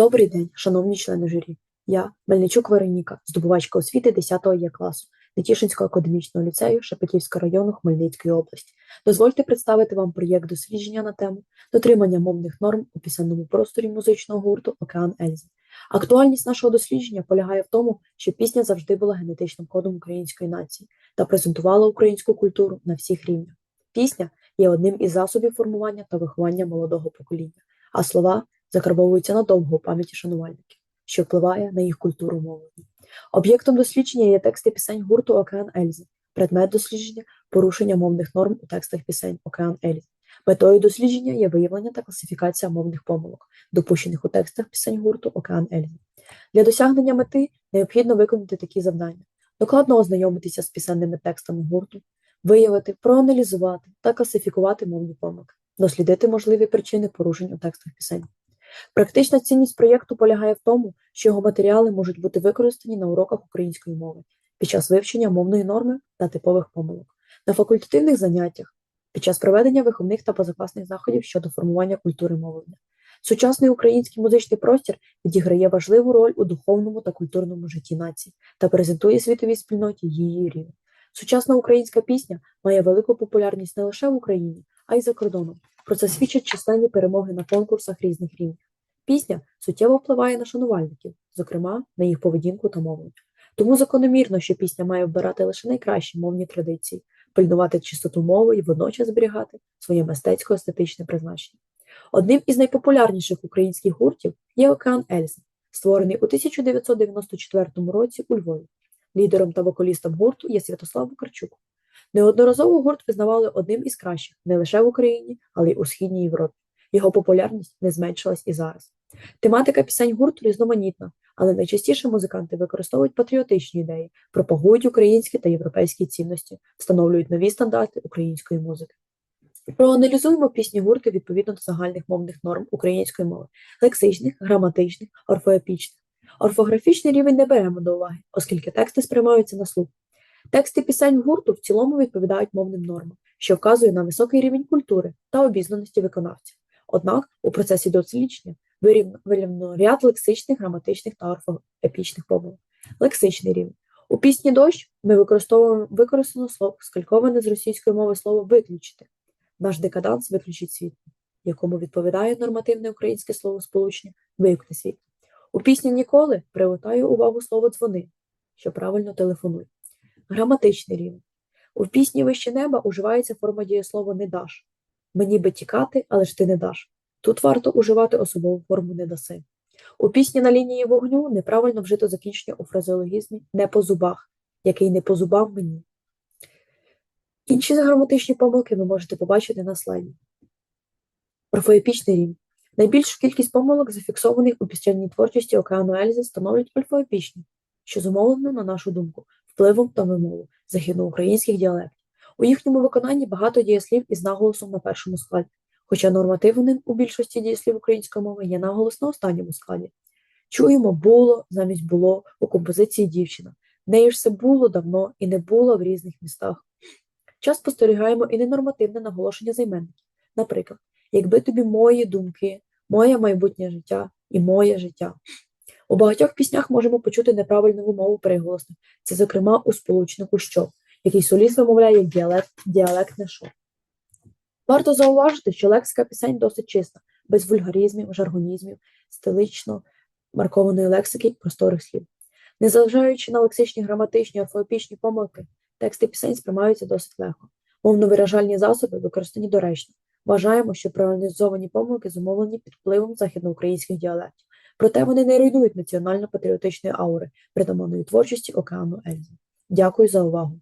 Добрий день, шановні члени журі. Я, Мельничук Вероніка, здобувачка освіти 10 Є класу Нетішинського академічного ліцею Шепетівського району Хмельницької області. Дозвольте представити вам проєкт дослідження на тему дотримання мовних норм у пісенному просторі музичного гурту Океан Ельзи. Актуальність нашого дослідження полягає в тому, що пісня завжди була генетичним кодом української нації та презентувала українську культуру на всіх рівнях. Пісня є одним із засобів формування та виховання молодого покоління, а слова закарбовуються надовго у пам'яті шанувальників, що впливає на їх культуру мовлення. Об'єктом дослідження є тексти пісень гурту Океан Ельзи, предмет дослідження порушення мовних норм у текстах пісень Океан Ельзи. Метою дослідження є виявлення та класифікація мовних помилок, допущених у текстах пісень гурту Океан Ельзи. Для досягнення мети необхідно виконати такі завдання: докладно ознайомитися з пісенними текстами гурту, виявити, проаналізувати та класифікувати мовні помилки, дослідити можливі причини порушень у текстах пісень. Практична цінність проєкту полягає в тому, що його матеріали можуть бути використані на уроках української мови під час вивчення мовної норми та типових помилок, на факультативних заняттях, під час проведення виховних та позакласних заходів щодо формування культури мовлення. Сучасний український музичний простір відіграє важливу роль у духовному та культурному житті нації та презентує світовій спільноті її рівень. Сучасна українська пісня має велику популярність не лише в Україні, а й за кордоном. Про це свідчать численні перемоги на конкурсах різних рівнів. Пісня суттєво впливає на шанувальників, зокрема на їх поведінку та мовлення. Тому закономірно, що пісня має вбирати лише найкращі мовні традиції, пильнувати чистоту мови і водночас зберігати своє мистецько-естетичне призначення. Одним із найпопулярніших українських гуртів є Океан Ельзи, створений у 1994 році у Львові. Лідером та вокалістом гурту є Святослав Вакарчук. Неодноразово гурт визнавали одним із кращих не лише в Україні, але й у Східній Європі. Його популярність не зменшилась і зараз. Тематика пісень гурту різноманітна, але найчастіше музиканти використовують патріотичні ідеї, пропагують українські та європейські цінності, встановлюють нові стандарти української музики. Проаналізуємо пісні гурту відповідно до загальних мовних норм української мови, лексичних, граматичних, орфоепічних. Орфографічний рівень не беремо до уваги, оскільки тексти сприймаються на слух. Тексти пісень гурту в цілому відповідають мовним нормам, що вказує на високий рівень культури та обізнаності виконавців. Однак у процесі дослідження виявлено ряд лексичних, граматичних та орфоепічних помилок. Лексичний рівень. У пісні дощ ми використовуємо використано слово скальковане з російської мови слово виключити. Наш декаданс виключить світло, якому відповідає нормативне українське слово сполучення вимкни світло. У пісні ніколи привертаю увагу слово дзвони, що правильно телефонуй. Граматичний рівень. У пісні Вище неба уживається форма дієслова не даш. Мені би тікати, але ж ти не даш. Тут варто уживати особову форму не даси. У пісні на лінії вогню неправильно вжито закінчення у фразеологізмі не по зубах, який не по зубам мені. Інші граматичні помилки ви можете побачити на слайді. Орфоепічний рівень. Найбільшу кількість помилок, зафіксованих у пісенній творчості Океану Ельзи, становлять альфоепічні, що зумовлено, на нашу думку, впливом та вимову західноукраїнських діалектів. У їхньому виконанні багато дієслів із наголосом на першому складі, хоча нормативним у більшості дієслів української мови є наголос на останньому складі. Чуємо було замість було у композиції дівчина. Неї ж все було давно і не було в різних містах. Час спостерігаємо і ненормативне наголошення займенників. Наприклад, якби тобі мої думки, моє майбутнє життя і моє життя. У багатьох піснях можемо почути неправильну вимову приголосних. Це, зокрема, у сполучнику що, який соліст вимовляє як діалект, діалектне шо. Варто зауважити, що лексика пісень досить чиста, без вульгаризмів, жаргонізмів, стилично маркованої лексики і просторих слів. Незважаючи на лексичні, граматичні, орфоепічні помилки, тексти пісень сприймаються досить легко. Мовно-виражальні засоби використані доречно. Вважаємо, що проаналізовані помилки зумовлені під впливом західноукраїнських діалектів, проте вони не руйнують національно-патріотичної аури притаманної творчості океану Ельзи. Дякую за увагу!